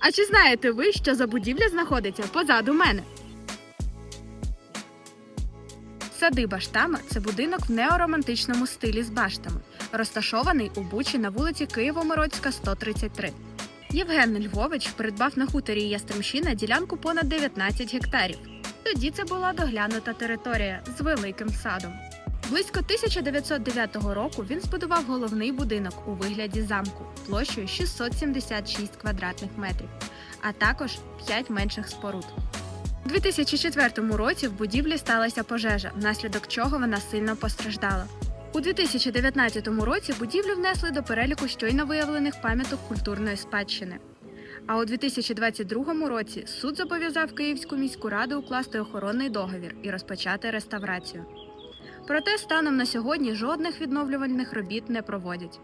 А чи знаєте ви, що за будівля знаходиться позаду мене? Садиба Штама це будинок в неоромантичному стилі з баштами, розташований у Бучі на вулиці Києво-Мородська, 133. Євген Львович придбав на хуторі Ястремщина ділянку понад 19 гектарів. Тоді це була доглянута територія з великим садом. Близько 1909 року він збудував головний будинок у вигляді замку площею 676 квадратних метрів, а також 5 менших споруд. У 2004 році в будівлі сталася пожежа, внаслідок чого вона сильно постраждала. У 2019 році будівлю внесли до переліку щойно виявлених пам'яток культурної спадщини. А у 2022 році суд зобов'язав Київську міську раду укласти охоронний договір і розпочати реставрацію. Проте станом на сьогодні жодних відновлювальних робіт не проводять.